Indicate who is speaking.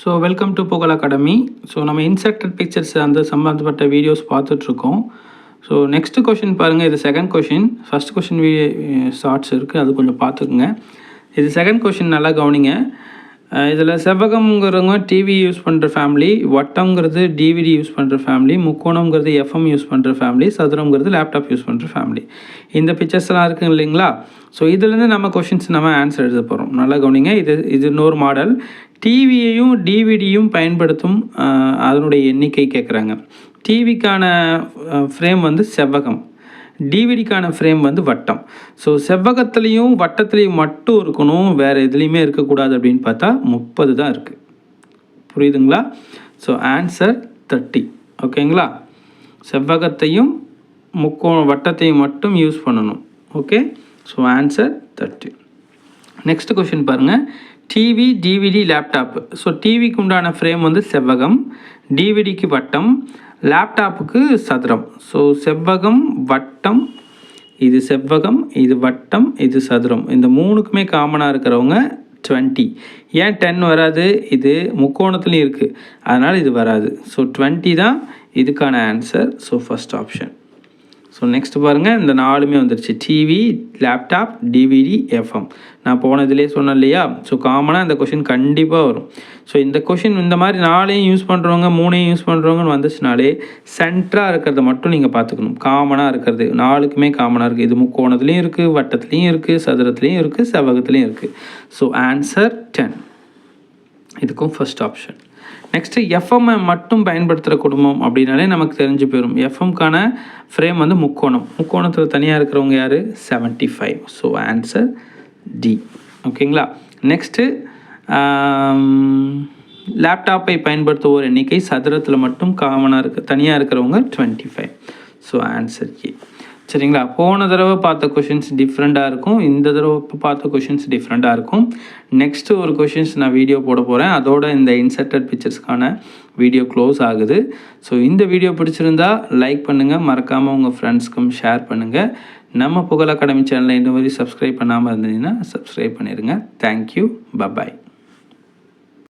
Speaker 1: So welcome to Pugazh academy so நம்ம inserted pictures அந்த சம்மந்தப்பட்ட வீடியோஸ் பார்த்துட்ருக்கோம். ஸோ நெக்ஸ்ட் கொஷின் பாருங்கள் இது second question first question shorts இருக்குது அது கொஞ்சம் பார்த்துக்குங்க. இது செகண்ட் கொஷின் நல்லா கவனிங்க. இதில் செவ்வகம்ங்கிறவங்க டிவி யூஸ் பண்ணுற ஃபேமிலி வட்டம்ங்கிறது டிவிடி யூஸ் பண்ணுற ஃபேமிலி முக்கோணம்ங்கிறது எஃப்எம் யூஸ் பண்ணுற ஃபேமிலி சதுரம்ங்கிறது லேப்டாப் யூஸ் பண்ணுற ஃபேமிலி இந்த பிக்சர்ஸ்லாம் இருக்குங்க இல்லைங்களா? ஸோ இதுலேருந்து நம்ம கொஷின்ஸ் நம்ம ஆன்சர் எழுத போகிறோம் நல்லா கவனிங்க. இது இது இன்னொரு மாடல் டிவியையும் டிவிடியும் பயன்படுத்தும் அதனுடைய எண்ணிக்கை கேட்குறாங்க டிவிக்கான ஃப்ரேம் வந்து செவ்வகம். டிவிடிக்கான ஃப்ரேம் வந்து வட்டம். ஸோ செவ்வகத்துலேயும் வட்டத்துலேயும் மட்டும் இருக்கணும் வேறு எதுலேயுமே இருக்கக்கூடாது அப்படின்னு பார்த்தா முப்பது தான் இருக்குது புரியுதுங்களா? ஸோ ஆன்சர் தேர்ட்டி ஓகேங்களா செவ்வகத்தையும் முக்கோண வட்டத்தையும் மட்டும் யூஸ் பண்ணணும். Okay so answer thirty next question பாருங்கள் டிவி டிவிடி லேப்டாப் ஸோ டிவிக்கு உண்டான ஃப்ரேம் வந்து செவ்வகம் டிவிடிக்கு வட்டம் லேப்டாப்புக்கு சதுரம். ஸோ செவ்வகம் வட்டம் இது செவ்வகம் இது வட்டம் இது சதுரம். இந்த மூணுக்குமே காமனாக இருக்கிறவங்க டுவெண்ட்டி ஏன் டென் வராது? இது முக்கோணத்துலேயும் இருக்குது அதனால் இது வராது. ஸோ டுவெண்ட்டி தான் இதுக்கான answer so first option so next பாருங்கள் இந்த நாலுமே வந்துருச்சு. டிவி லேப்டாப் டிவிடி எஃப்எம் நான் போனதுலேயே சொன்னேன் இல்லையா? ஸோ காமனாக இந்த கொஷின் கண்டிப்பாக வரும். ஸோ இந்த கொஷின் இந்த மாதிரி நாலையும் யூஸ் பண்ணுறவங்க மூணையும் யூஸ் பண்ணுறவங்கன்னு வந்துச்சுனாலே சென்டராக இருக்கிறத மட்டும் நீங்கள் பார்த்துக்கணும். காமனாக இருக்கிறது. நாலுக்குமே காமனாக இருக்குது இது முக்கோணத்துலேயும் இருக்குது வட்டத்துலேயும் இருக்குது சதுரத்துலேயும் இருக்குது செவ்வகத்துலேயும் இருக்குது ஸோ ஆன்சர் டென் இதுக்கும் ஃபஸ்ட் ஆப்ஷன் நெக்ஸ்ட்டு எஃப்எம்ஐ மட்டும் பயன்படுத்துகிற குடும்பம் அப்படின்னாலே நமக்கு தெரிஞ்சு போயிடும் எஃப்எம்க்கான ஃப்ரேம் வந்து முக்கோணம். முக்கோணத்தில் தனியாக இருக்கிறவங்க யார்? Seventy five so answer D ஓகேங்களா நெக்ஸ்ட்டு லேப்டாப்பை பயன்படுத்துவோர் எண்ணிக்கை சதுரத்தில் மட்டும் காமனாக இருக்க தனியாக இருக்கிறவங்க twenty five so answer A சரிங்களா? போன தடவை பார்த்த கொஷின்ஸ் டிஃப்ரெண்ட்டாக இருக்கும். இந்த தடவை இப்போ பார்த்த கொஷின்ஸ் டிஃப்ரெண்ட்டாக இருக்கும். நெக்ஸ்ட்டு ஒரு கொஷின்ஸ் நான் வீடியோ போட போகிறேன் அதோட இந்த இன்சர்டட் பிக்சர்ஸ்க்கான வீடியோ க்ளோஸ் ஆகுது. ஸோ இந்த வீடியோ பிடிச்சிருந்தா லைக் பண்ணுங்கள் மறக்காமல் உங்கள் ஃப்ரெண்ட்ஸ்க்கும் ஷேர் பண்ணுங்கள் நம்ம புகழ் அகாடமி சேனலை இன்னும் மாதிரி சப்ஸ்கிரைப் பண்ணாமல் இருந்தீங்கன்னா சப்ஸ்கிரைப் பண்ணிடுங்க தேங்க்யூ பபாய்